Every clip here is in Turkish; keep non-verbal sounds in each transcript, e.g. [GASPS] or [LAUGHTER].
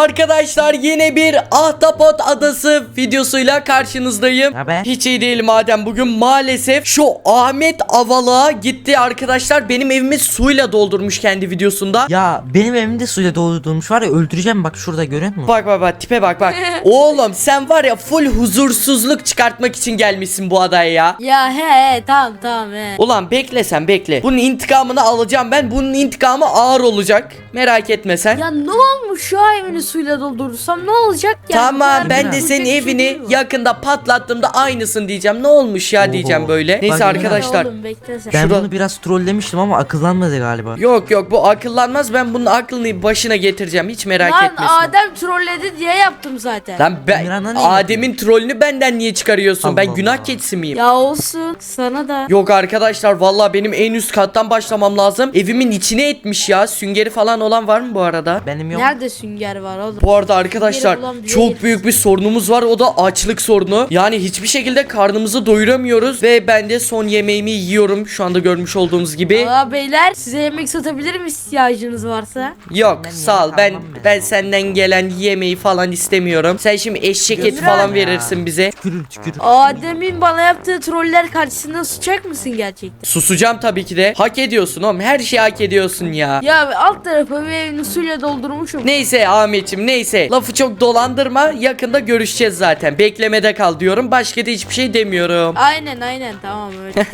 Arkadaşlar yine bir Ahtapot Adası videosuyla karşınızdayım. Haber? Hiç iyi değilim madem bugün maalesef şu Ahmet Avalığa gitti arkadaşlar benim evimi suyla doldurmuş kendi videosunda. Ya benim evimde suyla doldurulmuş var ya öldüreceğim bak şurada görüyor musun? Bak bak bak tipe bak bak. [LAUGHS] Oğlum sen var ya full huzursuzluk çıkartmak için gelmişsin bu adaya ya. Ya he he tamam tamam he. Ulan bekle sen bekle. Bunun intikamını alacağım ben. Bunun intikamı ağır olacak. Merak etme sen. Ya ne olmuş şu evini suyla doldurursam ne olacak ya? Tamam Bu ben de bir senin şey evini değil mi? yakında patlattığımda aynısın diyeceğim. Ne olmuş ya Oho. diyeceğim böyle. Neyse Bak, arkadaşlar. Oğlum bekle sen. Ben şurada- bunu biraz trollemiştim ama akıllanmadı galiba. Yok yok bu akıllanmaz. Ben bunun aklını başına getireceğim. Hiç merak Lan etmesin. Adem trolledi diye yaptım zaten. Lan ben ne Adem'in trollünü benden niye çıkarıyorsun? ben Allah günah Allah. keçisi miyim? Ya olsun sana da. Yok arkadaşlar vallahi benim en üst kattan başlamam lazım. Evimin içine etmiş ya. Süngeri falan olan var mı bu arada? Benim yok. Nerede sünger var oğlum? Bu arada arkadaşlar bulan çok büyük bir sorunumuz var o da açlık sorunu. Yani hiçbir şekilde karnımızı doyuramıyoruz ve ben de son yemeğimi yiyorum şu anda görmüş olduğunuz gibi. Aa beyler size yemek satabilirim ihtiyacınız varsa. Yok Ben sağ ol ben ben. ben senden gelen yemeği falan istemiyorum. Sen şimdi eşek eti falan ya. verirsin bize. Tükürür tükürür. Adem'in bana yaptığı troller karşısında susacak mısın gerçekten? Susacağım tabii ki de. Hak ediyorsun oğlum her şeyi hak ediyorsun ya. Ya alt tarafı bir evini suyla doldurmuşum. Neyse Ahmetçim neyse lafı çok dolandırma yakında görüşeceğiz zaten beklemede kal diyorum başka da hiçbir şey demiyorum. [LAUGHS] Aynen aynen tamam öyle.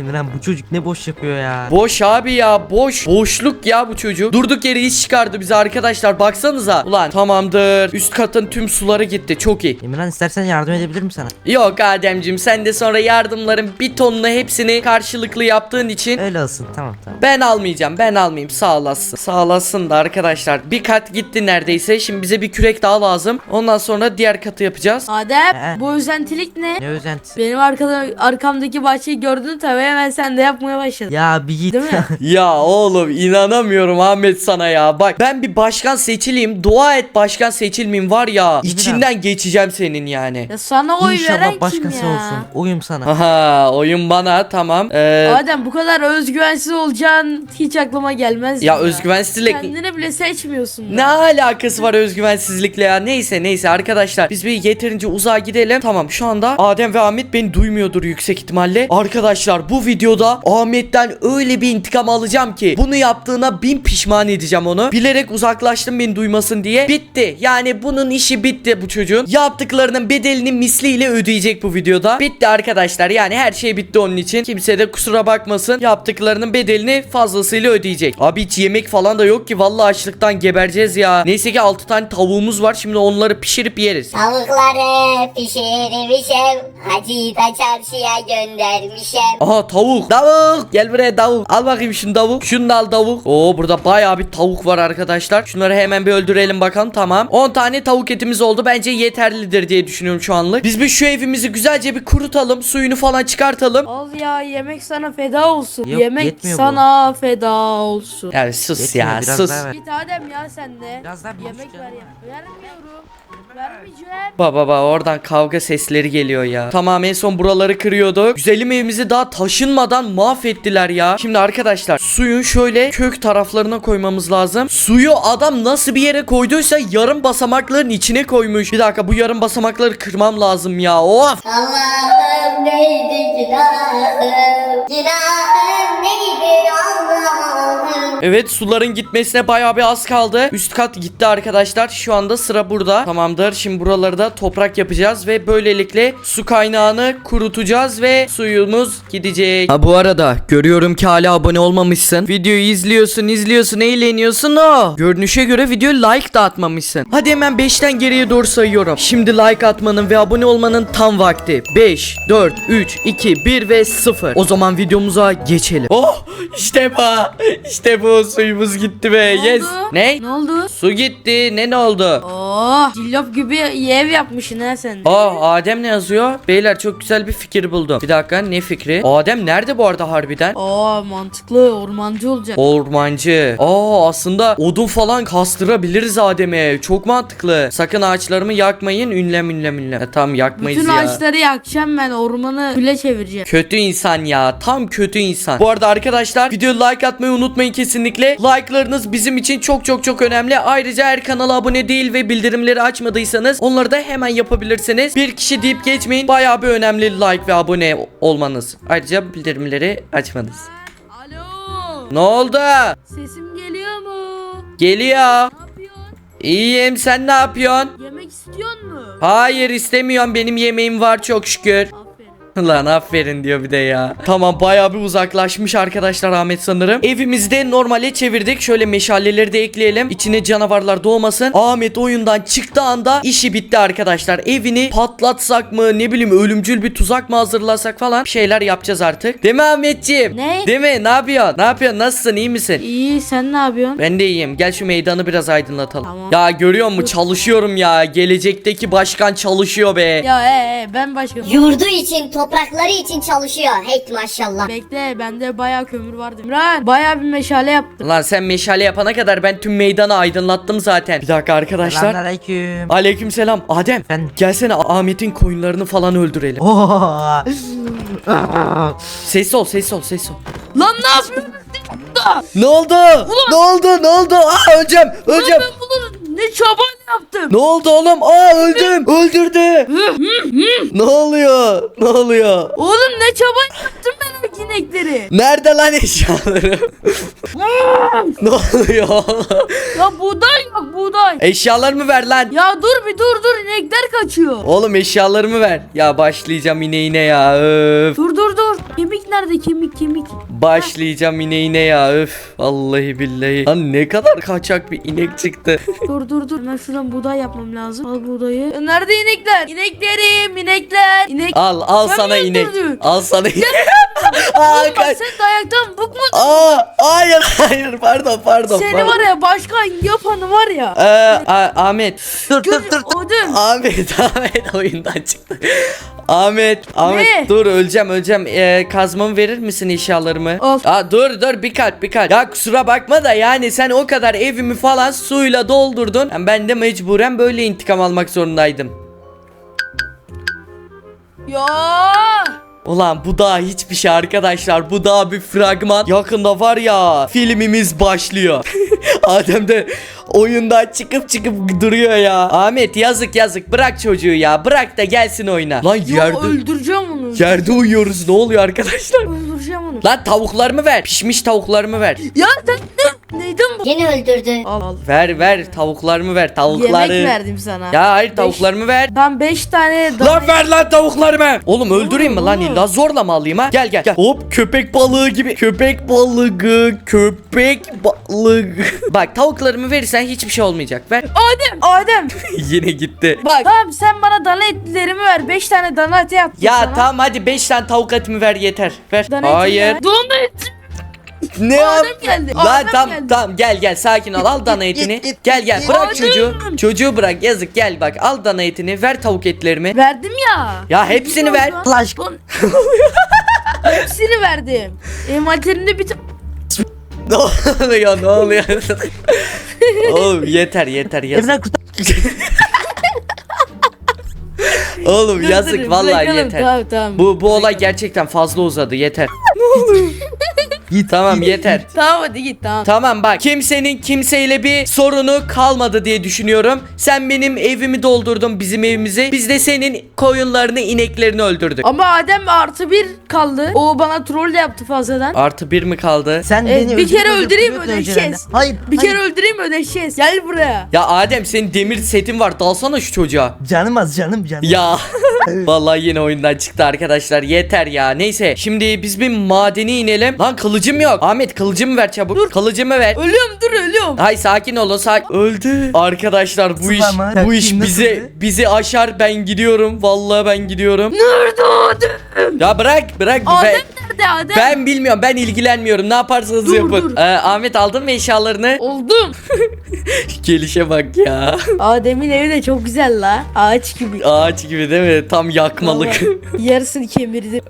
Emirhan bu çocuk ne boş yapıyor ya. Boş abi ya boş. Boşluk ya bu çocuk. Durduk yere iş çıkardı bize arkadaşlar baksanıza. Ulan tamamdır. Üst katın tüm suları gitti çok iyi. Emirhan istersen yardım edebilir mi sana? Yok Ademcim sen de sonra yardımların bir tonunu hepsini karşılıklı yaptığın için Öyle olsun tamam tamam. ben almayacağım ben almayayım sağ olasın. Sağ olasın da arkadaşlar bir kat gitti neredeyse şimdi bize bir kürek daha lazım. Ondan sonra diğer katı yapacağız. Adem He. bu özentilik ne? Ne özentisi? Benim arkada, arkamdaki bahçeyi gördün tabii hemen sen de yapmaya başladın. Ya bir git. Değil mi? [LAUGHS] Ya oğlum inanamıyorum Ahmet sana ya. Bak ben bir başkan seçileyim. Dua et başkan seçilmeyeyim var ya. içinden geçeceğim senin yani. Ya sana oy veren İnşallah kim başkası ya? olsun. Oyum sana. Aha oyun bana tamam. Ee, Adem bu kadar özgüvensiz olacağın hiç aklıma gelmez. ya özgüvensizlik Kendini bile seçmiyorsun. ne alakası var özgüvensizlikle ya? Neyse neyse arkadaşlar biz bir yeterince uzağa gidelim. Tamam şu anda Adem ve Ahmet beni duymuyordur yüksek ihtimalle. Arkadaşlar bu videoda Ahmet'ten öyle bir intikam alacağım ki bunu yaptığına bin pişman edeceğim onu. Bilerek uzaklaştım beni duymasın diye. Bitti. Yani bunun işi bitti bu çocuğun. Yaptıklarının bedelini misliyle ödeyecek bu videoda. Bitti arkadaşlar. Yani her şey bitti onun için. Kimse de kusura bakmasın. Yaptıklarının bedelini fazlasıyla ödeyecek. Abi hiç yemek falan da yok ki. Vallahi açlıktan gebereceğiz ya. Neyse ki 6 tane tavuğumuz var. Şimdi onları pişirip yeriz. Tavukları pişirmişim. Hacı da çarşıya göndermişim. Aha tavuk. Tavuk. Gel buraya tavuk. Al bakayım şunu tavuk. Şunu da al tavuk. Oo burada bayağı bir tavuk var arkadaşlar. Şunları hemen bir öldürelim bakalım. Tamam. 10 tane tavuk etimiz oldu. Bence yeterlidir diye düşünüyorum şu anlık. Biz bir şu evimizi güzelce bir kurutalım. Suyunu falan çıkartalım. Al ya yemek sana feda olsun. Yok, yemek yetmiyor bu. sana feda olsun. Yani sus Yetmiyor, ya biraz sus. daha ver. Git Adem ya sen de. Biraz daha Yemek ver ya. Vermiyorum. Vermeyeceğim. Baba baba oradan kavga sesleri geliyor ya. Tamam en son buraları kırıyorduk. Güzelim evimizi daha taşınmadan mahvettiler ya. Şimdi arkadaşlar suyun şöyle kök taraflarına koymamız lazım. Suyu adam nasıl bir yere koyduysa yarım basamakların içine koymuş. Bir dakika bu yarım basamakları kırmam lazım ya. Of. Allah'ım neydi günahım? Günahım neydi Allah'ım? Evet suların gitmesine bayağı bir az kaldı. Üst kat gitti arkadaşlar. Şu anda sıra burada. Tamamdır. Şimdi buraları da toprak yapacağız ve böylelikle su kaynağını kurutacağız ve suyumuz gidecek. Ha bu arada görüyorum ki hala abone olmamışsın. Videoyu izliyorsun, izliyorsun, eğleniyorsun o. Görünüşe göre videoya like da atmamışsın. Hadi hemen 5'ten geriye doğru sayıyorum. Şimdi like atmanın ve abone olmanın tam vakti. 5, 4, 3, 2, 1 ve 0. O zaman videomuza geçelim. Oh işte bu. İşte bu suyumuz gitti be. Ne yes. oldu? Ne? Ne oldu? Su gitti. Ne ne oldu? Oo cillop gibi ev yapmışsın ha sen. Aa Adem ne yazıyor? Beyler çok güzel bir fikir buldum. Bir dakika ne fikri? Adem nerede bu arada harbiden? Aa mantıklı ormancı olacak. Ormancı. Aa aslında odun falan kastırabiliriz Adem'e. Çok mantıklı. Sakın ağaçlarımı yakmayın. Ünlem ünlem ünlem. Ya, tamam yakmayız Bütün ya. ağaçları yakacağım ben ormanı küle çevireceğim. Kötü insan ya. Tam kötü insan. Bu arada arkadaşlar video like atmayı unutmayın kesinlikle. Like'larınız bizim için çok çok çok önemli. Ayrıca eğer kanala abone değil ve bildirimleri açmadıysanız onları da hemen yapabilirsiniz. Bir kişi deyip geçmeyin. Bayağı bir önemli like ve abone olmanız. Ayrıca bildirimleri açmanız. Alo. Ne oldu? Sesim geliyor mu? Geliyor. Ne yapıyorsun? İyiyim sen ne yapıyorsun? Yemek istiyor mu? Hayır istemiyorum benim yemeğim var çok şükür. Aferin. [LAUGHS] Lan aferin diyor bir de ya. Tamam bayağı bir uzaklaşmış arkadaşlar Ahmet sanırım. Evimizde normale çevirdik. Şöyle meşaleleri de ekleyelim. İçine canavarlar doğmasın. Ahmet oyundan çıktığı anda işi bitti arkadaşlar. Evini patlatsak mı ne bileyim ölümcül bir tuzak mı hazırlasak falan bir şeyler yapacağız artık. Değil mi Ahmetciğim? Ne? Değil mi? Ne yapıyorsun? Ne yapıyorsun? Nasılsın? İyi misin? İyi sen ne yapıyorsun? Ben de iyiyim. Gel şu meydanı biraz aydınlatalım. Tamam. Ya görüyor musun? Çalışıyorum ya. Gelecekteki başkan çalışıyor be. Ya ee, ee, ben başka. Yurdu için, toprakları için çalışıyor. Hey maşallah. Bekle bende bayağı kömür vardı. İmran bayağı bir meşale yaptım. Lan sen meşale yapana kadar ben tüm meydanı aydınlattım zaten. Bir dakika arkadaşlar. Selamünaleyküm. Aleykümselam. Adem. Efendim? Gelsene Ahmet'in koyunlarını falan öldürelim. Oo. Ses ol, ses ol, ses ol. Lan ne yapıyorsun? Ne oldu? Ne oldu? Ne oldu? Aa öleceğim. Öleceğim. Ben bunu ne çoban yaptım. Ne oldu oğlum? Aa öldüm. Öldürdü. ne oluyor? Ne oluyor? Oğlum ne çoban yaptım ben o inekleri. Nerede lan eşyalarım? ne oluyor? ya buğday yok buğday. Eşyalarımı ver lan. Ya dur bir dur dur inekler kaçıyor. Oğlum eşyalarımı ver. Ya başlayacağım yine yine ya. Öf. Dur dur dur. Kemik nerede kemik kemik. Başlayacağım yine yine ya. Öf. Vallahi billahi. Lan ne kadar kaçak bir inek çıktı. dur dur dur. Ben şuradan buğday yapmam lazım. Al buğdayı. Nerede inekler? İneklerim inekler. İnek. Al al Sen sana inek. öldürdün? Al sana inek. [LAUGHS] Aa, Oğlum bak kaç. sen dayaktan bıkmadın. Aa, hayır hayır pardon pardon. Seni pardon. var ya başkan yapanı var ya. Ee, A- Ahmet. dur dur Gör- dur. dur. Odun. Ahmet [LAUGHS] Ahmet oyundan çıktı. Ahmet Ahmet Ne? dur öleceğim öleceğim. Ee, kazmamı verir misin eşyalarımı? Al. Aa, dur dur bir kalp bir kalp. Ya kusura bakma da yani sen o kadar evimi falan suyla doldurdun. Yani Ben de mecburen böyle intikam almak zorundaydım. Ya. Ulan bu daha hiçbir şey arkadaşlar. Bu daha bir fragman. Yakında var ya filmimiz başlıyor. [LAUGHS] Adem de oyundan çıkıp çıkıp duruyor ya. Ahmet yazık yazık bırak çocuğu ya. Bırak da gelsin oyuna. Lan Ya yerde öldüreceğim onu. yerde uyuyoruz. Ne oluyor arkadaşlar? Öldüreceğim onu. Lan tavuklarımı ver. Pişmiş tavuklarımı ver. Ya sen ne? Neyden bu? Yine öldürdü. Al al. Ver ver tavuklarımı ver. Tavukları. Yemek verdim sana. Ya hayır tavuklarımı ver. Ben 5 tane Lan ver lan tavuklarımı. Oğlum öldüreyim mi lan illa zorla mı alayım ha? Gel gel gel. Hop köpek balığı gibi. Köpek balığı, köpek balığı. [LAUGHS] Bak tavuklarımı verirsen hiçbir şey olmayacak. Ver. [LAUGHS] Adem. Adem. [LAUGHS] Yine gitti. Bak. Tamam sen bana dana etlerimi ver. 5 tane dana eti yaptım Ya sana. tamam hadi 5 tane tavuk etimi ver yeter. Ver. Dana eti Hayır. ver. Dana eti. Ne yap? Geldi. Lan tamam geldi. tamam gel gel sakin ol al dana etini. git, Gel gel git. bırak çocuğu. Çocuğu bırak yazık gel bak al dana etini ver tavuk etlerimi. Verdim ya. Ya hepsini ver. Allah aşkına. Lan- [LAUGHS] Hepsini verdim. Envanterinde bir ta- Ne oluyor ne oluyor? Oğlum yeter yeter yazık. Evden kurtar. [LAUGHS] Oğlum Dur, yazık vallahi bırakalım. yeter. Tamam tamam. Bu bu olay gerçekten fazla uzadı yeter. [LAUGHS] Git. Tamam yeter. Tamam hadi git tamam. Tamam bak kimsenin kimseyle bir sorunu kalmadı diye düşünüyorum. Sen benim evimi doldurdun bizim evimizi. Biz de senin koyunlarını ineklerini öldürdük. Ama Adem artı bir kaldı. O bana troll de yaptı fazladan. Artı bir mi kaldı? Sen Evet, beni bir kere öldüreyim, öldürüyordun ödeşeceğiz. önceden de. Hayır. Bir hayır. kere öldüreyim ödeşeceğiz. Gel buraya. Ya Adem senin demir setin var dalsana şu çocuğa. Canım az canım canım. Ya [LAUGHS] [LAUGHS] vallahi yine oyundan çıktı arkadaşlar yeter ya neyse şimdi biz bir madeni inelim lan kılıcım yok Ahmet kılıcımı ver çabuk Dur. kılıcımı ver Ölüyorum dur ölüyorum. Hay sakin olun sak öldü arkadaşlar bu iş bu iş bizi bizi aşar ben gidiyorum vallahi ben gidiyorum Nerede Adem? ya bırak bırak Adem ben- nerede Adem? Ben bilmiyorum ben ilgilenmiyorum ne yaparsanız Dur, yapın. dur. Ee, Ahmet aldın mı eşyalarını? Oldum. [LAUGHS] Gelişe bak ya. Adem'in evi de çok güzel la. Ağaç gibi. Ağaç gibi değil mi? Tam yakmalık. Vallahi Yarısını kemirdim.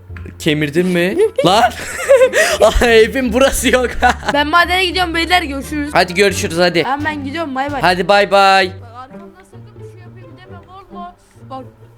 Kemirdin mi? Lan. [LAUGHS] Aa, Evin burası yok. [LAUGHS] Ben madene gidiyorum beyler görüşürüz. hadi görüşürüz hadi. Ben ben gidiyorum bay bay. Hadi bay bay.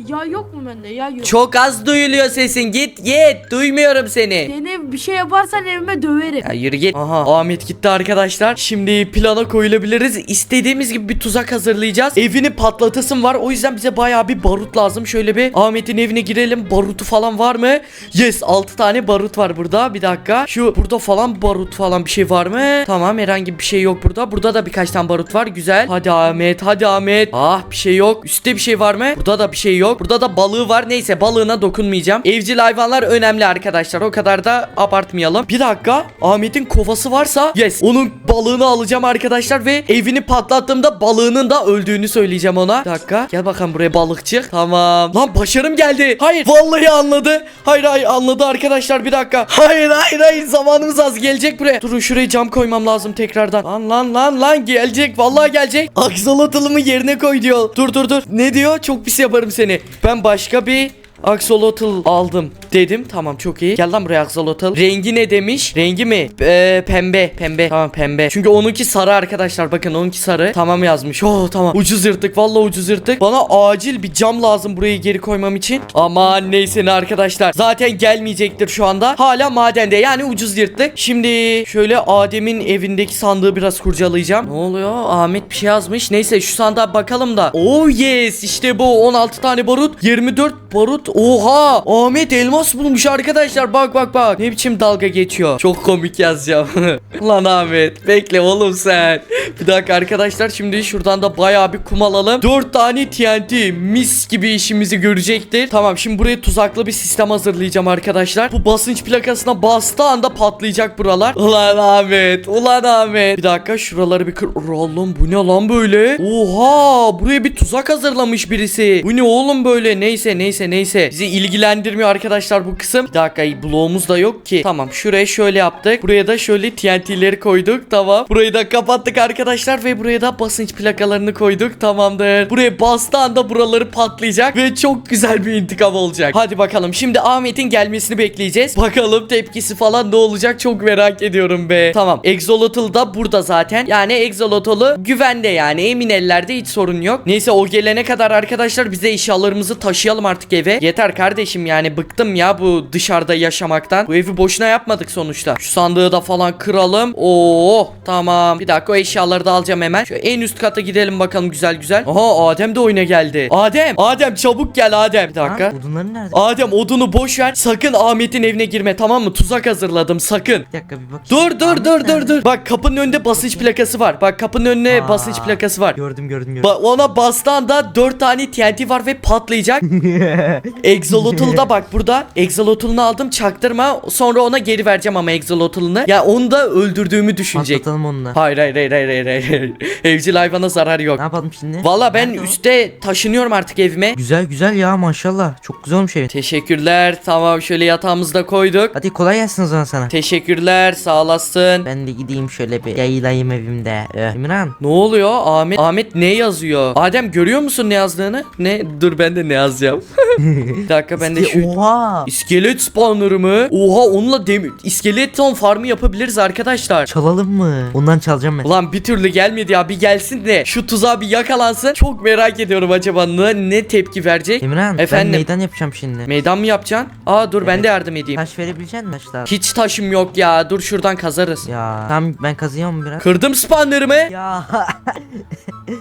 Ya yok mu bende ya yok. Çok az duyuluyor sesin. Git git. Duymuyorum seni. Seni bir şey yaparsan evime döverim. Ya yürü git. Aha Ahmet gitti arkadaşlar. Şimdi plana koyulabiliriz. İstediğimiz gibi bir tuzak hazırlayacağız. Evini patlatasım var. O yüzden bize bayağı bir barut lazım. Şöyle bir Ahmet'in evine girelim. Barutu falan var mı? Yes 6 tane barut var burada. Bir dakika. Şu burada falan barut falan bir şey var mı? Tamam herhangi bir şey yok burada. Burada da birkaç tane barut var. Güzel. Hadi Ahmet hadi Ahmet. Ah bir şey yok. Üstte bir şey var mı? Burada da bir şey yok. Burada da balığı var. Neyse balığına dokunmayacağım. Evcil hayvanlar önemli arkadaşlar. O kadar da abartmayalım. Bir dakika. Ahmet'in kovası varsa yes. Onun balığını alacağım arkadaşlar ve evini patlattığımda balığının da öldüğünü söyleyeceğim ona. Bir dakika. Gel bakalım buraya balıkçı. Tamam. Lan başarım geldi. Hayır. Vallahi anladı. Hayır hayır anladı arkadaşlar. Bir dakika. Hayır hayır hayır. Zamanımız az. Gelecek buraya. Durun şuraya cam koymam lazım tekrardan. Lan lan lan lan gelecek. Vallahi gelecek. Aksolotlumu yerine koy diyor. Dur dur dur. Ne diyor? Çok pis yaparım seni. Ben başka bir Axolotl aldım dedim. Tamam çok iyi. Gel lan buraya Axolotl. Rengi ne demiş? Rengi mi? Ee, pembe. Pembe. Tamam pembe. Çünkü onunki sarı arkadaşlar. Bakın onunki sarı. Tamam yazmış. Oh tamam. Ucuz yırttık. Vallahi ucuz yırttık. Bana acil bir cam lazım burayı geri koymam için. Aman neyse ne arkadaşlar. Zaten gelmeyecektir şu anda. Hala madende. Yani ucuz yırttık. Şimdi şöyle Adem'in evindeki sandığı biraz kurcalayacağım. Ne oluyor? Ahmet bir şey yazmış. Neyse şu sandığa bakalım da. Oh yes. işte bu 16 tane barut. 24 barut. Oha. Ahmet elmas bulmuş arkadaşlar. Bak bak bak. Ne biçim dalga geçiyor. Çok komik yazacağım. [LAUGHS] Lan Ahmet. Bekle oğlum sen. Bir dakika arkadaşlar. Şimdi şuradan da bayağı bir kum alalım. 4 tane TNT. Mis gibi işimizi görecektir. Tamam şimdi buraya tuzaklı bir sistem hazırlayacağım arkadaşlar. Bu basınç plakasına bastığı anda patlayacak buralar. Ulan Ahmet. Ulan Ahmet. Bir dakika şuraları bir kır. Oğlum bu ne lan böyle? Oha. Buraya bir tuzak hazırlamış birisi. Bu ne oğlum böyle? Neyse neyse neyse. Bizi ilgilendirmiyor arkadaşlar bu kısım. Bir dakika bloğumuz da yok ki. Tamam şuraya şöyle yaptık. Buraya da şöyle TNT'leri koyduk. Tamam. Burayı da kapattık arkadaşlar ve buraya da basınç plakalarını koyduk. Tamamdır. Buraya bastığı anda buraları patlayacak ve çok güzel bir intikam olacak. Hadi bakalım. Şimdi Ahmet'in gelmesini bekleyeceğiz. Bakalım tepkisi falan ne olacak çok merak ediyorum be. Tamam. Exolotl da burada zaten. Yani Exolotl güvende yani. Emin ellerde hiç sorun yok. Neyse o gelene kadar arkadaşlar bize eşyalarımızı taşıyalım artık eve. Yeter kardeşim yani bıktım ya bu dışarıda yaşamaktan. Bu evi boşuna yapmadık sonuçta. Şu sandığı da falan kıralım. Oo tamam. Bir dakika o eşyaları da alacağım hemen. Şu en üst kata gidelim bakalım güzel güzel. Aha Adem de oyuna geldi. Adem. Adem çabuk gel Adem. Bir dakika. Ha, odunların nerede? Adem odunu boş ver. Sakın Ahmet'in evine girme tamam mı? Tuzak hazırladım sakın. Bir dakika bir bakayım. Dur dur Ahmet dur dur nerede? dur. Bak kapının önünde basınç plakası var. Bak kapının önüne Aa, basınç plakası var. Gördüm gördüm gördüm. Ba- ona bastığında 4 tane TNT var ve patlayacak. [LAUGHS] Exolotl da bak burada. Exolotl'unu aldım çaktırma. Sonra ona geri vereceğim ama Exolotl'ını. Ya onu da öldürdüğümü düşünecek. Patlatalım onunla. Hayır hayır hayır hayır hayır. hayır. Evcil hayvana zarar yok. Ne yapalım şimdi? Valla ben Nerede o? üste taşınıyorum artık evime. Güzel güzel ya maşallah. Çok güzel olmuş evin. Teşekkürler. Tamam şöyle yatağımızı da koyduk. Hadi kolay gelsin o zaman sana. Teşekkürler sağ olasın. Ben de gideyim şöyle bir yayılayım evimde. Ee, İmran. Ne oluyor Ahmet? Ahmet ne yazıyor? Adem görüyor musun ne yazdığını? Ne? Dur ben de ne yazacağım. [LAUGHS] [LAUGHS] Bir dakika ben de şu Oha. İskelet spawner'ı mı? Oha onunla demir iskeleton farmı yapabiliriz arkadaşlar. Çalalım mı? Ondan çalacağım ben. Ulan bir türlü gelmedi ya bir gelsin de şu tuzağa bir yakalansın. Çok merak ediyorum acaba ne, ne tepki verecek? İmran Efendim? ben meydan yapacağım şimdi. Meydan mı yapacaksın? Aa dur ben Evet. de yardım edeyim. Taş verebilecek misin taşlar? Hiç taşım yok ya. Dur şuradan kazarız. Ya tamam ben kazıyorum biraz. Kırdım spawner'ımı. Ya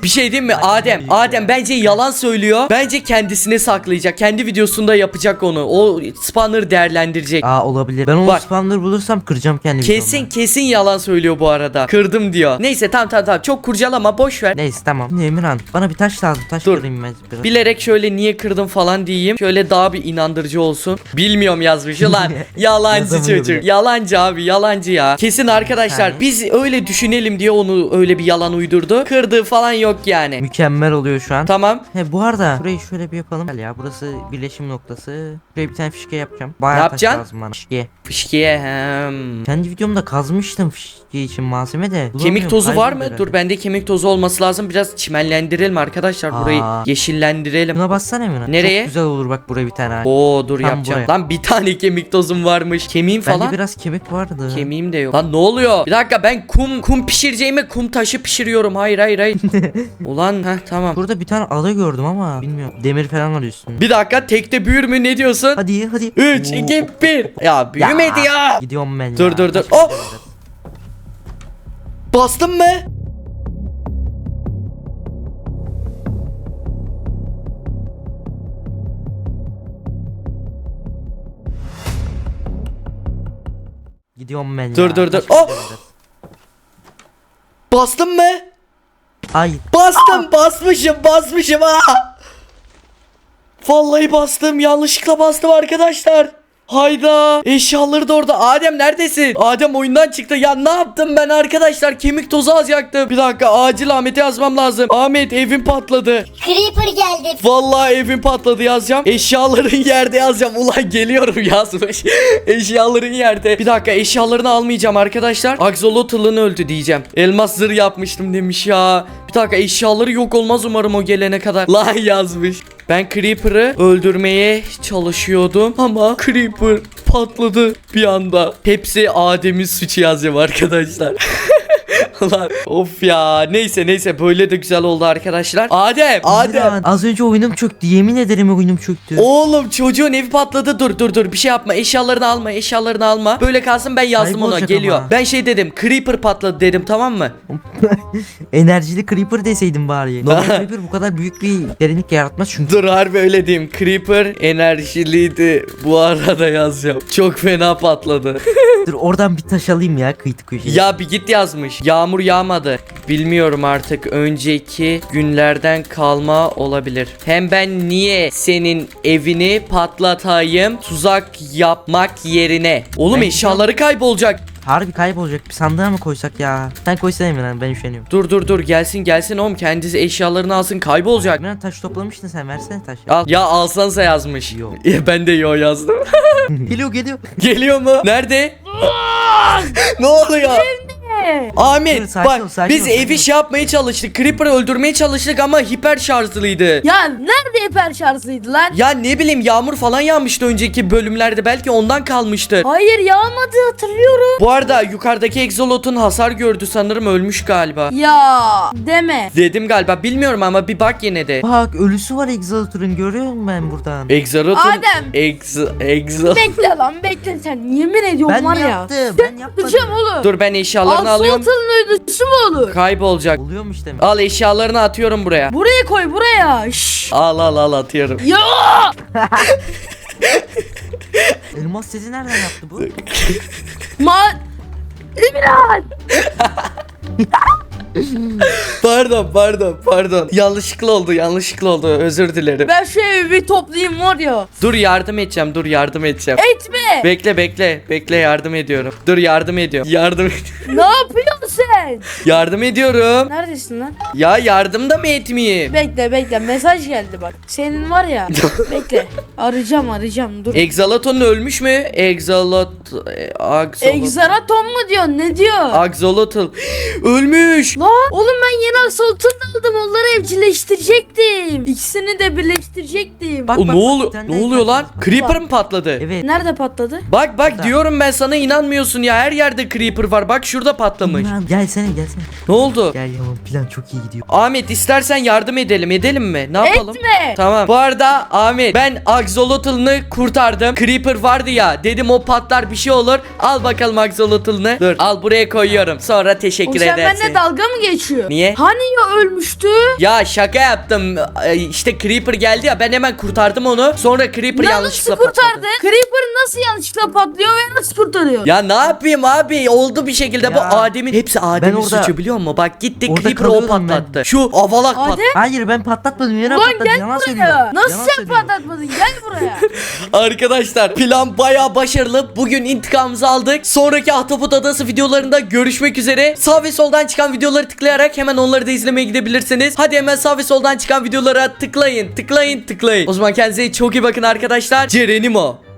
Bir şey diyeyim mi? Adem. Adem bence yalan söylüyor. Bence kendisine saklayacak. Kendi videosunda yapacak onu. O spawner'ı değerlendirecek. Aa olabilir. Ben onu Bak. spawner bulursam kıracağım kendi Kesin videomda. kesin yalan söylüyor bu arada. Kırdım diyor. Neyse tamam tamam tamam. Çok kurcalama boş ver. Neyse tamam. Şimdi Emirhan bana bir taş lazım. Taş Dur. kırayım ben biraz. Bilerek şöyle niye kırdım falan diyeyim. Şöyle daha bir inandırıcı olsun. Bilmiyorum yazmış. [LAUGHS] Ulan yalancı çocuk. Yalancı abi yalancı ya. Kesin arkadaşlar biz öyle düşünelim diye onu öyle bir yalan uydurdu. Kırdığı falan yok yani. Mükemmel oluyor şu an. Tamam. He bu arada burayı şöyle bir yapalım. Gel ya burası birleşim noktası. Buraya bir tane fişke yapacağım. Bayağı Ne taş yapacaksın? lazım bana. Fişke. Fışkiye hem. Kendi videomda kazmıştım fişke için malzeme de. Kemik tozu var mı? herhalde. Dur bende kemik tozu olması lazım. Biraz çimenlendirelim arkadaşlar. Burayı Aa. yeşillendirelim. Buna bassana Emine. Nereye? Çok güzel olur bak buraya bir tane. Oo dur Tam yapacağım. buraya. Lan bir tane kemik tozum varmış. Kemiğim Bende falan. biraz kemik vardı. Kemiğim de yok. Lan ne oluyor? Bir dakika ben kum kum pişireceğime kum taşı pişiriyorum. Hayır hayır hayır. [LAUGHS] Ulan heh tamam. Burada bir tane ada gördüm ama bilmiyorum. Demir falan var üstünde. Bir dakika tekte büyür mü ne diyorsun? Hadi hadi. 3 Oo. 2 1. Ya büyümedi ya. Gidiyorum ben Dur, ya. dur, dur. Başka Oh! bir yere. Bastın mı? Gidiyorum ben Dur, ya. dur, dur. Başka Oh! bir yere. Bastın mı? Ay Bastım basmışım basmışım ha. Vallahi bastım yanlışlıkla bastım arkadaşlar. Hayda eşyaları da orada. Adem neredesin? Adem oyundan çıktı. Ya ne yaptım ben arkadaşlar? Kemik tozu alacaktım. Bir dakika acil Ahmet'e yazmam lazım. Ahmet evim patladı. Creeper geldi. Vallahi evim patladı yazacağım. Eşyaların [LAUGHS] yerde yazacağım. Ulan geliyorum [LAUGHS] yazmış. Eşyaların yerde. Bir dakika eşyalarını almayacağım arkadaşlar. Axolotl öldü diyeceğim. Elmas zırh yapmıştım demiş ya. Bir dakika eşyaları yok olmaz umarım o gelene kadar. [LAUGHS] Lan yazmış Ben Creeper'ı öldürmeye çalışıyordum Ama Creeper patladı bir anda. Hepsi Adem'in suçu yazıyor arkadaşlar [LAUGHS] Ulan of ya. Neyse neyse. Böyle de güzel oldu arkadaşlar. Adem. Adem. Adem. Az önce oyunum çöktü. Yemin ederim oyunum çöktü. Oğlum çocuğun evi patladı. Dur dur dur. Bir şey yapma. Eşyalarını alma eşyalarını alma. Böyle kalsın ben yazdım ona. Kaybolacak geliyor. ama. Ben şey dedim creeper patladı dedim tamam mı? [LAUGHS] Enerjili creeper deseydim bari. [LAUGHS] Normal creeper bu kadar büyük bir derinlik yaratmaz çünkü. Dur harbi öyle diyeyim. Creeper enerjiliydi. Bu arada yazacağım. Çok fena patladı. [LAUGHS] Dur oradan bir taş alayım ya kıytı köşeye. Ya bir git yazmış. Yağmur yağmadı Bilmiyorum artık önceki günlerden kalma olabilir Hem ben niye senin evini patlatayım tuzak yapmak yerine Oğlum Ben- eşyaları kaybolacak Harbi kaybolacak. Bir sandığa mı koysak ya? Sen koysana Emre ben üşeniyorum. Dur dur dur gelsin gelsin oğlum kendisi eşyalarını alsın kaybolacak. Emre taş toplamıştın sen versene taş. Al. Ya alsansa yazmış. Yo. Ya ben de yo yazdım. [LAUGHS] geliyor geliyor. Geliyor mu? Nerede? [LAUGHS] ne oluyor? Ahmet Dur, sakin bak ol, sakin biz ol, sakin evi ol. şey yapmaya çalıştık. Creeper'ı öldürmeye çalıştık ama hiper şarjlıydı. Ya nerede hiper şarjlıydı lan? Ya ne bileyim yağmur falan yağmıştı önceki bölümlerde belki ondan kalmıştı. Hayır yağmadı hatırlıyorum. Bu arada yukarıdaki egzolotun hasar gördü sanırım ölmüş galiba. Ya deme. Dedim galiba bilmiyorum ama bir bak yine de. Bak ölüsü var Exaltur'un görüyor musun ben buradan? Egzolotun Adem. Egz egzo Bekle lan bekle sen. Yemin ediyorum Ben var ya. yaptım? Ben yapmadım. Duracağım oğlum. Dur ben eşyalarını alıyorum. Asfaltın ödüsü mü olur? Kaybolacak. Oluyormuş demek. Al eşyalarını atıyorum buraya. Buraya koy buraya. Şşş. Al al al atıyorum. Ya [LAUGHS] Elmas sesi nereden yaptı bu? ma [LAUGHS] İmran. [LAUGHS] Pardon pardon pardon. Yanlışlıkla oldu yanlışlıkla oldu özür dilerim. Ben şu evi bir toplayayım var ya. Dur yardım edeceğim dur yardım edeceğim. Etme. Bekle bekle bekle yardım ediyorum. Dur yardım ediyorum. Yardım ed- ne yapıyorsun sen? yardım ediyorum. Neredesin lan? Ya yardım da mı etmeyeyim? Bekle bekle mesaj geldi bak. Senin var ya. [LAUGHS] bekle. Arayacağım arayacağım dur. Egzalaton ölmüş mü? Egzalot... e, Axolotl. Egzaraton mu diyor? Ne diyor? Axolotl. [GASPS] Ölmüş. Lan oğlum ben yeni asıltın aldım. Onları evcilleştirecektim. İkisini de birleştirecektim. Bak, O bak, ne bak, oluyor? tane Ne oluyor lan? Creeper mı patladı? Evet. Nerede patladı? Bak bak Burada. diyorum ben sana inanmıyorsun ya. Her yerde creeper var. Bak şurada patlamış. İmran gelsene gelsene. Ne oldu? Gel yavrum plan çok iyi gidiyor. Ahmet istersen yardım edelim. Edelim mi? Ne yapalım? Etme. Tamam. Bu arada Ahmet ben Axolotl'ını kurtardım. Creeper vardı ya. Dedim o patlar bir şey olur. Al bakalım Axolotl'ını. Dur. Al buraya koyuyorum. Sonra O teşekkür sen edersin. benimle dalga mı geçiyor? Niye? Hani ya ölmüştü? Ya şaka yaptım. Ee, İşte Creeper geldi ya ben hemen kurtardım onu. Sonra Creeper Ya yanlışlıkla nasıl patladı. kurtardı? Creeper nasıl yanlışlıkla patlıyor ve nasıl kurtarıyor? Ya ne yapayım abi? Oldu bir şekilde bu Ya. Adem'in hepsi hepsi Adem'in orada- suçu biliyor musun? Bak gitti Orada Creeper'ı o kalıyorum ben. patlattı. Şu avalak Adem? patlattı. Hayır ben patlatmadım. Yine Ulan patladı. gel Yalan söylüyor. buraya. Nasıl Yalan sen söylüyor. patlatmadın? Gel buraya. [LAUGHS] Arkadaşlar plan baya başarılı. Bugün intikamımızı aldık. Sonraki Ahtapot Adası videolarında görüşmek üzere. Sağ ve soldan çıkan videoları tıklayarak hemen onları da izlemeye gidebilirsiniz. Hadi hemen sağ ve soldan çıkan videolara tıklayın. Tıklayın tıklayın. O zaman kendinize çok iyi bakın arkadaşlar. Cerenimo.